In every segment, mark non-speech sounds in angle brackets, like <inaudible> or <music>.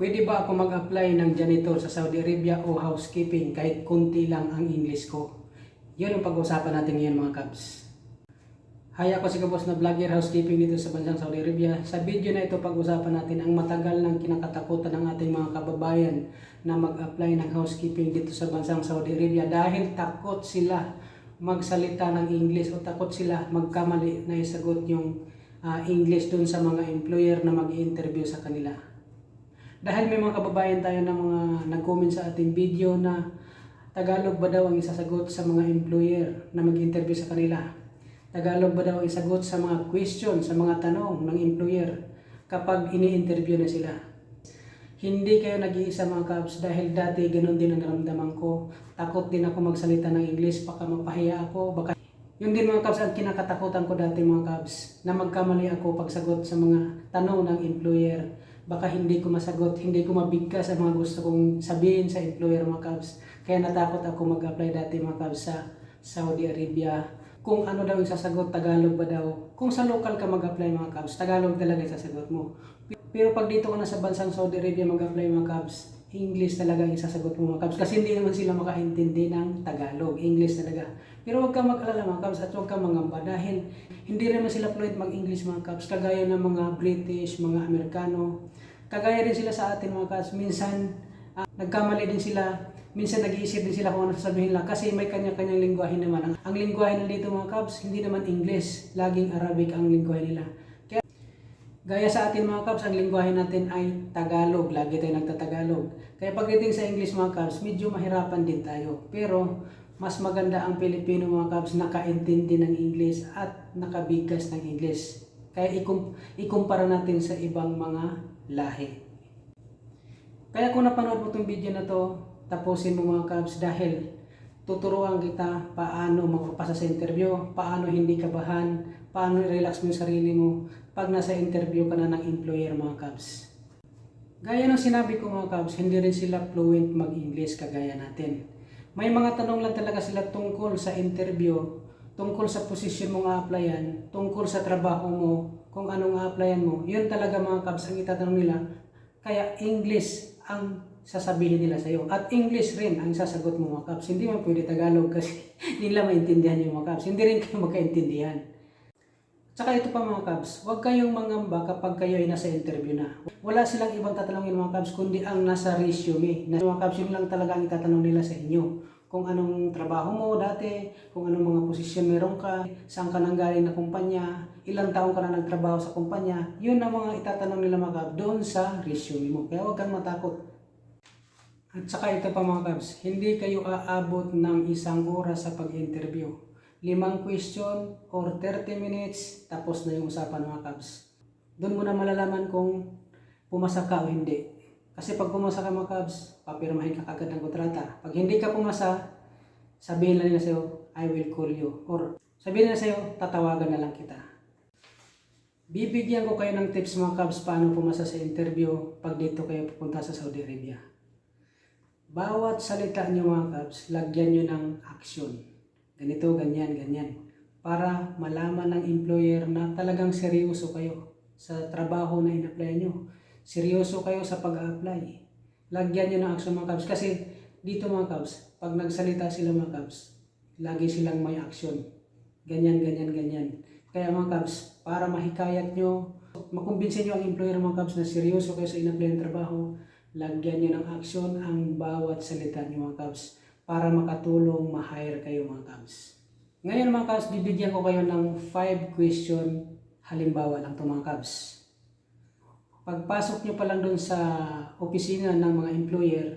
Pwede ba ako mag-apply ng janitor sa Saudi Arabia o housekeeping kahit konti lang ang English ko? Yun ang pag-uusapan natin ngayon mga kabs. Hi, ako si Kabos na vlogger housekeeping dito sa bansang Saudi Arabia. Sa video na ito pag-usapan natin ang matagal ng kinakatakutan ng ating mga kababayan na mag-apply ng housekeeping dito sa bansang Saudi Arabia dahil takot sila magsalita ng English o takot sila magkamali na isagot yung ah, English dun sa mga employer na mag-interview sa kanila. Dahil may mga kababayan tayo na mga nag-comment sa ating video na Tagalog ba daw ang isasagot sa mga employer na mag-interview sa kanila? Tagalog ba daw ang isagot sa mga question, sa mga tanong ng employer kapag ini-interview na sila? Hindi kayo nag-iisa mga kabs dahil dati ganun din ang naramdaman ko. Takot din ako magsalita ng English, baka mapahiya ako, baka yun din mga kabs ang kinakatakutan ko dati mga kabs na magkamali ako pagsagot sa mga tanong ng employer. Baka hindi ko masagot, hindi ko mabigkas sa mga gusto kong sabihin sa employer mga kabs. Kaya natakot ako mag-apply dati mga kabs sa Saudi Arabia. Kung ano daw yung sasagot, Tagalog ba daw? Kung sa local ka mag-apply mga kabs, Tagalog talaga yung sasagot mo. Pero pag dito ka na sa bansang Saudi Arabia mag-apply mga kabs, English talaga yung sasagot mo mga kabs. Kasi hindi naman sila makaintindi ng Tagalog. English talaga. Pero huwag kang mag-alala mga kabs at huwag kang mangamba dahil hindi naman sila fluent mag-English mga kabs. Kagaya ng mga British, mga Amerikano. Kagaya rin sila sa atin mga kabs. Minsan, ah, nagkamali din sila. Minsan nag-iisip din sila kung ano sasabihin lang kasi may kanya-kanyang lingwahe naman. Ang, ang lingwahe nandito mga kabs, hindi naman English. Laging Arabic ang lingwahe nila. Kaya Gaya sa atin mga Cubs, ang lingwahe natin ay Tagalog. Lagi tayo nagtatagalog. Kaya pagdating sa English mga Cubs, medyo mahirapan din tayo. Pero mas maganda ang Pilipino mga Cubs nakaintindi ng English at nakabigkas ng English. Kaya ikum- ikumpara natin sa ibang mga lahi. Kaya kung napanood mo itong video na to, tapusin mo mga Cubs dahil tuturuan kita paano magpapasa sa interview, paano hindi kabahan, paano i-relax mo yung sarili mo pag nasa interview ka na ng employer mga Cubs. Gaya ng sinabi ko mga Cubs, hindi rin sila fluent mag-English kagaya natin. May mga tanong lang talaga sila tungkol sa interview, tungkol sa posisyon mo nga applyan, tungkol sa trabaho mo, kung anong applyan mo. Yun talaga mga Cubs ang itatanong nila. Kaya English ang sasabihin nila sa'yo. At English rin ang sasagot mo mga Cubs. Hindi man pwede Tagalog kasi <laughs> hindi nila maintindihan yung mga Cubs. Hindi rin kayo magkaintindihan. Tsaka ito pa mga Cubs, huwag kayong mangamba kapag kayo ay nasa interview na. Wala silang ibang tatanungin mga Cubs kundi ang nasa resume. Na mga Cubs, yun lang talaga ang itatanong nila sa inyo. Kung anong trabaho mo dati, kung anong mga posisyon meron ka, saan ka nanggaling na kumpanya, ilang taong ka na nagtrabaho sa kumpanya, yun ang mga itatanong nila mga Cubs doon sa resume mo. Kaya huwag kang matakot. At saka ito pa mga Cubs, hindi kayo aabot ng isang oras sa pag-interview. Limang question or 30 minutes, tapos na yung usapan mga Cubs. Doon mo na malalaman kung pumasa ka o hindi. Kasi pag pumasa ka mga Cubs, papirmahin ka kagad ng kontrata. Pag hindi ka pumasa, sabihin lang nila sa'yo, I will call you. Or sabihin nila sa'yo, tatawagan na lang kita. Bibigyan ko kayo ng tips mga Cubs paano pumasa sa interview pag dito kayo pupunta sa Saudi Arabia. Bawat salita nyo mga Cubs, lagyan nyo ng action. Ganito, ganyan, ganyan. Para malaman ng employer na talagang seryoso kayo sa trabaho na in-apply nyo. Seryoso kayo sa pag-apply. Lagyan nyo ng action mga Cubs. Kasi dito mga Cubs, pag nagsalita sila mga Cubs, lagi silang may action. Ganyan, ganyan, ganyan. Kaya mga Cubs, para mahikayat nyo, makumbinsin nyo ang employer mga Cubs na seryoso kayo sa in-apply ng trabaho, lagyan nyo ng action ang bawat salita nyo mga Cubs para makatulong ma-hire kayo mga Cubs. Ngayon mga Cubs, bibigyan ko kayo ng 5 question halimbawa lang ito mga Cubs. Pagpasok nyo pa lang dun sa opisina ng mga employer,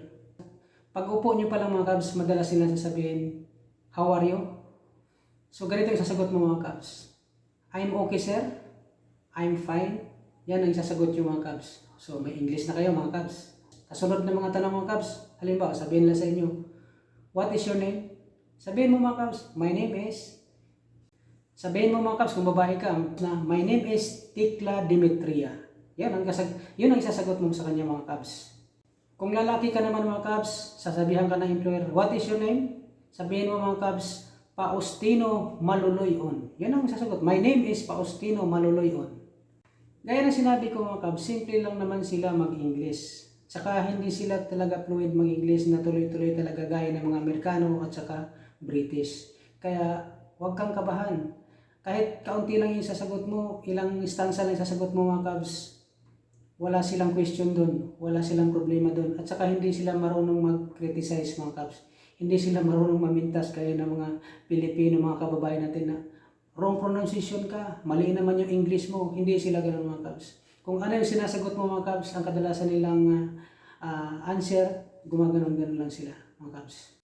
pag upo nyo pa lang mga Cubs, madalas sila sasabihin, How are you? So ganito yung sasagot mo mga Cubs. I'm okay sir. I'm fine. Yan ang sasagot yung mga Cubs. So may English na kayo mga Cubs. Kasunod na mga tanong mga Cubs, halimbawa sabihin nila sa inyo, What is your name? Sabihin mo mga Cubs, my name is Sabihin mo mga Cubs, kung babae ka, na my name is Tikla Dimitria. Yan ang, kasag yun ang isasagot mo sa kanya mga Cubs. Kung lalaki ka naman mga Cubs, sasabihan ka ng employer, what is your name? Sabihin mo mga Cubs, Paustino Maluloyon. Yan ang sasagot. My name is Paustino Maluloyon. Gaya ng sinabi ko mga Cubs, simple lang naman sila mag-English. Tsaka hindi sila talaga fluent mag-English na tuloy-tuloy talaga gaya ng mga Amerikano at saka British. Kaya huwag kang kabahan. Kahit kaunti lang yung sasagot mo, ilang instansa lang sasagot mo mga kabs, wala silang question doon, wala silang problema doon. At saka hindi sila marunong mag-criticize mga kabs. Hindi sila marunong mamintas kaya ng mga Pilipino, mga kababayan natin na wrong pronunciation ka, mali naman yung English mo, hindi sila ganun mga kabs. Kung ano yung sinasagot mo mga kabs, ang kadalasan nilang ah, answer, gumaganon-ganon lang sila mga kabs.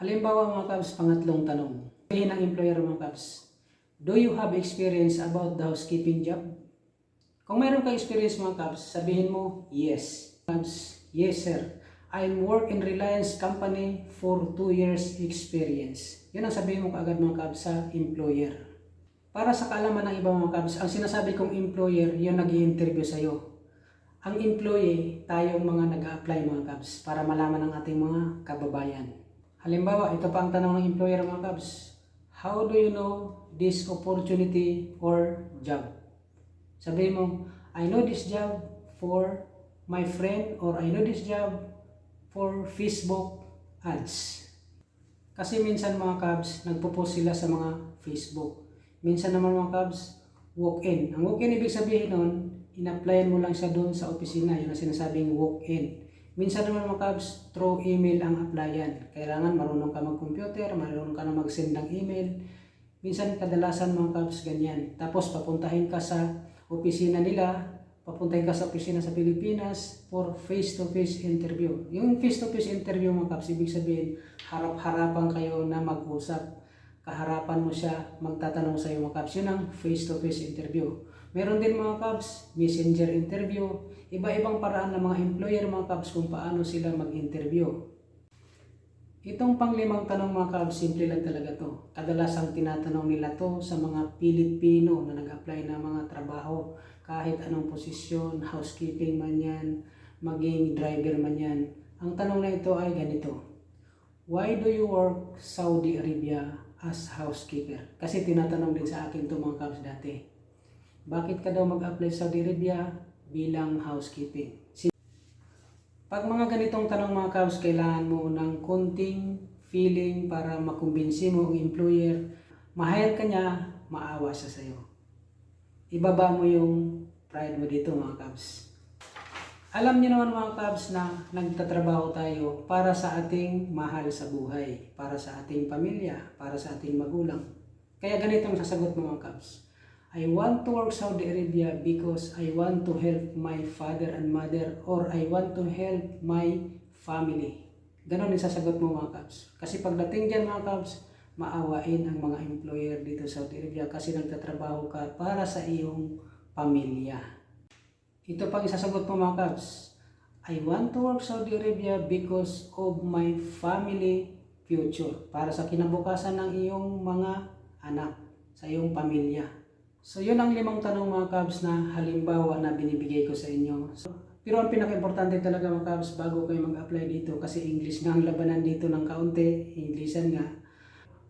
Halimbawa mga kabs, pangatlong tanong. Sabihin ng employer mga kabs, Do you have experience about the housekeeping job? Kung mayroon ka experience mga kabs, sabihin mo, yes. Kabs, yes sir. I'm work in Reliance Company for 2 years experience. Yun ang sabihin mo kaagad mga kabs sa employer. Para sa kaalaman ng ibang mga kabs, ang sinasabi kong employer, yun nag interview sa'yo. Ang employee, tayong mga nag-apply mga kabs para malaman ng ating mga kababayan. Halimbawa, ito pa ang tanong ng employer mga kabs. How do you know this opportunity or job? Sabihin mo, I know this job for my friend or I know this job for Facebook ads. Kasi minsan mga cabs, nagpo-post sila sa mga Facebook. Minsan naman mga cabs, walk-in. Ang walk-in ibig sabihin nun, in-applyan mo lang siya doon sa opisina. Yun ang sinasabing walk-in. Minsan naman mga cabs, through email ang applyan. Kailangan marunong ka mag-computer, marunong ka na mag-send ng email. Minsan kadalasan mga cabs ganyan. Tapos papuntahin ka sa opisina nila, papuntahin ka sa opisina sa Pilipinas for face-to-face interview. Yung face-to-face interview mga cabs, ibig sabihin harap-harapan kayo na mag-usap. Kaharapan mo siya, magtatanong sa iyo mga cabs. Yun ang face-to-face interview. Meron din mga cabs, messenger interview, iba-ibang paraan ng mga employer mga cabs kung paano sila mag-interview. Itong panglimang tanong mga kabs, simple lang talaga to. Kadalasang tinatanong nila to sa mga Pilipino na nag-apply ng mga trabaho. Kahit anong posisyon, housekeeping man yan, maging driver man yan. Ang tanong na ito ay ganito. Why do you work Saudi Arabia as housekeeper? Kasi tinatanong din sa akin to mga kabs dati. Bakit ka daw mag-apply sa Saudi Arabia bilang housekeeping? Pag mga ganitong tanong mga kabs, kailangan mo ng konting feeling para makumbinsi mo ang employer. Mahayat ka niya, maawa siya sa'yo. Ibaba mo yung pride mo dito mga kabs. Alam niyo naman mga kabs na nagtatrabaho tayo para sa ating mahal sa buhay, para sa ating pamilya, para sa ating magulang. Kaya ganito ang sasagot mo mga kabs. I want to work Saudi Arabia because I want to help my father and mother or I want to help my family. Ganon yung sasagot mo mga kabs. Kasi pagdating dyan mga kabs, maawain ang mga employer dito sa Saudi Arabia kasi nagtatrabaho ka para sa iyong pamilya. Ito pang isasagot mo mga kabs. I want to work Saudi Arabia because of my family future. Para sa kinabukasan ng iyong mga anak, sa iyong pamilya. So yun ang limang tanong mga Cubs na halimbawa na binibigay ko sa inyo. So, pero ang pinaka-importante talaga mga Cubs bago kayo mag-apply dito kasi English nga ang labanan dito ng kaunti, Englishan nga.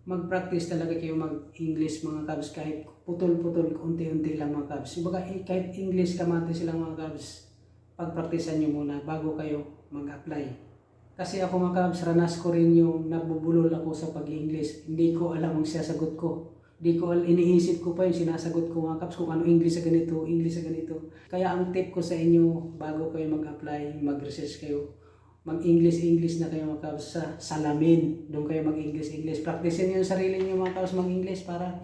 Mag-practice talaga kayo mag-English mga Cubs kahit putol-putol, unti-unti lang mga Cubs. Baga, eh, kahit English kamate silang mga Cubs, pagpraktisan nyo muna bago kayo mag-apply. Kasi ako mga Cubs, ranas ko rin yung nabubulol ako sa pag-English. Hindi ko alam ang siyasagot ko. Di ko al- iniisip ko pa yung sinasagot ko mga kaps kung ano English sa ganito, English sa ganito. Kaya ang tip ko sa inyo bago kayo mag-apply, mag-research kayo, mag-English-English na kayo mga kaps sa salamin. Doon kayo mag-English-English. Practicein niyo yung sarili niyo mga kaps mag-English para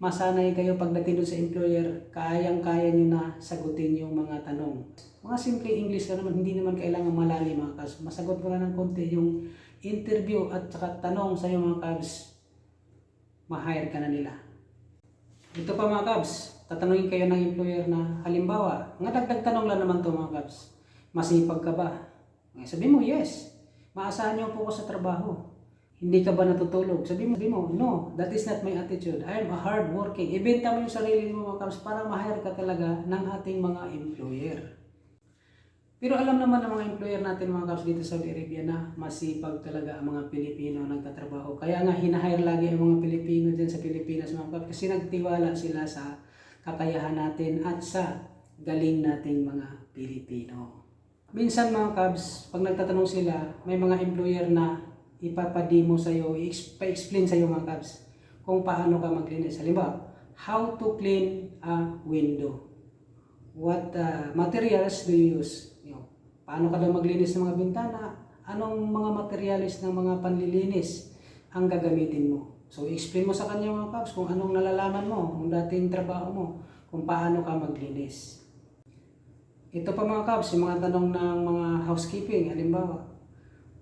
masanay kayo pagdating doon sa employer, kayang-kaya niyo na sagutin yung mga tanong. Mga simple English ka naman, hindi naman kailangan malalim mga kaps. Masagot ko lang ng konti yung interview at saka tanong sa iyo mga kaps ma-hire ka na nila. Ito pa mga Cubs, tatanungin kayo ng employer na halimbawa, nga dagdag tanong lang naman to mga Cubs, masipag ka ba? Sabi mo, yes. Maasahan niyo po ko sa trabaho. Hindi ka ba natutulog? Sabi mo, sabi mo, no, that is not my attitude. I am a hard working. Ibenta mo yung sarili mo mga Cubs para ma-hire ka talaga ng ating mga employer. Pero alam naman ng mga employer natin mga Cubs dito sa Arabia na masipag talaga ang mga Pilipino nagtatrabaho. Kaya nga hinahire lagi ang mga Pilipino dyan sa Pilipinas mga Cubs kasi nagtiwala sila sa kakayahan natin at sa galing nating mga Pilipino. Minsan mga Cubs, pag nagtatanong sila, may mga employer na ipapademo sa'yo, i-explain sa'yo mga Cubs kung paano ka maglinis. Halimbawa, how to clean a window. What uh, materials do you use? You know, paano ka daw maglinis ng mga bintana? Anong mga materials ng mga panlilinis ang gagamitin mo? So, explain mo sa kanya mga Cubs kung anong nalalaman mo, kung dating trabaho mo, kung paano ka maglinis. Ito pa mga Cubs, yung mga tanong ng mga housekeeping. Halimbawa,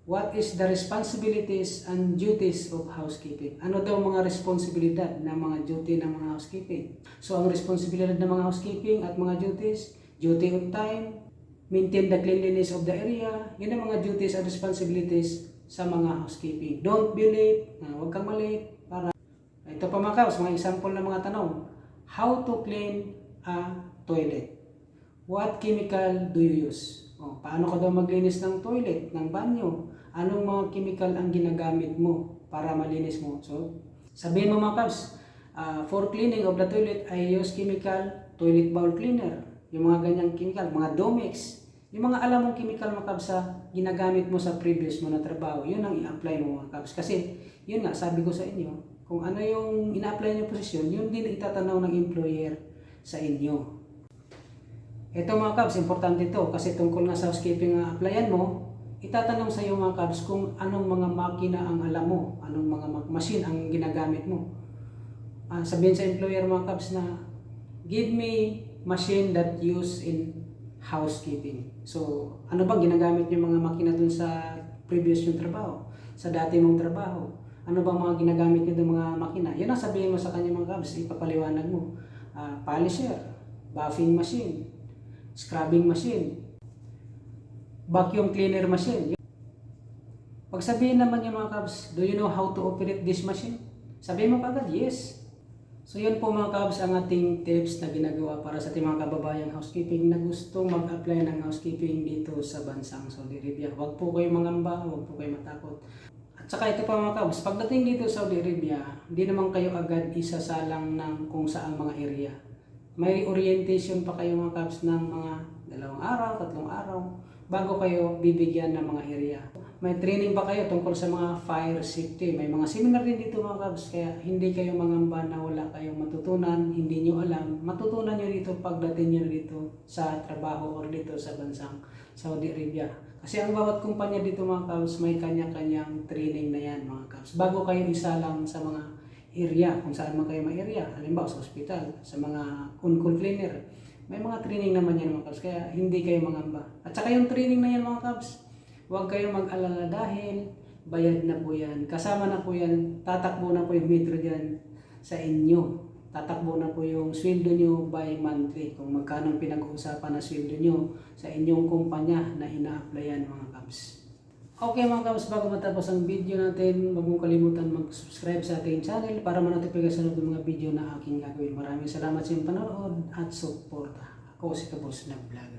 what is the responsibilities and duties of housekeeping? Ano daw mga responsibilidad ng mga duty ng mga housekeeping? So, ang responsibilidad ng mga housekeeping at mga duties, duty on time, maintain the cleanliness of the area, yun ang mga duties and responsibilities sa mga housekeeping. Don't be late, uh, huwag kang malate, para ito pa mga Cubs, mga example ng mga tanong. How to clean a toilet? What chemical do you use? O, paano ka daw maglinis ng toilet, ng banyo? Anong mga chemical ang ginagamit mo para malinis mo? So, sabihin mo mga Cubs, ah, for cleaning of the toilet, I use chemical toilet bowl cleaner. Yung mga ganyang chemical, mga Domex. Yung mga alam mong chemical mga Cubs sa ginagamit mo sa previous mo na trabaho, yun ang i-apply mo mga Cubs. Kasi, yun nga, sabi ko sa inyo, kung ano yung ina-apply niyo posisyon, yun din itatanaw ng employer sa inyo. Ito mga Cubs, importante ito kasi tungkol nga sa housekeeping ang applyan mo, itatanong sa iyo mga Cubs kung anong mga makina ang alam mo, anong mga ma- machine ang ginagamit mo. Ah, sabihin sa employer mga Cubs na, give me machine that use in housekeeping. So, ano bang ginagamit yung mga makina dun sa previous yung trabaho, sa dati mong trabaho? Ano bang mga ginagamit niyo mga makina? Yan ang sabihin mo sa kanya mga Cubs, ipapaliwanag mo. Ah, polisher, buffing machine, scrubbing machine, vacuum cleaner machine. Pag sabihin naman yung mga Cubs, do you know how to operate this machine? Sabihin mo kagad, yes. So yun po mga Cubs ang ating tips na ginagawa para sa ating mga kababayang housekeeping na gustong mag-apply ng housekeeping dito sa bansang Saudi Arabia. Huwag po kayong mangamba, huwag po kayong matakot. At saka ito pa mga Cubs, pagdating dito sa Saudi Arabia, hindi naman kayo agad isasalang ng kung saan mga area. May orientation pa kayo mga Cubs ng mga dalawang araw, tatlong araw, bago kayo bibigyan ng mga area. May training pa kayo tungkol sa mga fire safety. May mga seminar din dito mga Cubs, kaya hindi kayo mangamba na wala kayong matutunan, hindi nyo alam. Matutunan nyo dito pagdating nyo dito sa trabaho or dito sa bansang Saudi Arabia. Kasi ang bawat kumpanya dito mga Cubs, may kanya-kanyang training na yan mga Cubs. Bago kayo isalang sa mga area, kung saan man kayo may area, halimbawa sa ospital, sa mga on-call cleaner, may mga training naman yan mga Cubs, kaya hindi kayo mangamba. At saka yung training na yan mga Cubs, huwag kayong mag-alala dahil bayad na po yan. Kasama na po yan, tatakbo na po yung metro dyan sa inyo. Tatakbo na po yung sweldo nyo by monthly. Kung magkano pinag-uusapan na sweldo nyo sa inyong kumpanya na ina-applyan mga Cubs. Okay mga Cubs, bago matapos ang video natin, huwag mong kalimutan mag-subscribe sa ating channel para ma-notify sa ng mga video na aking gagawin. Maraming salamat sa iyong panonood at suporta. Ako si Kabos na Vlogger.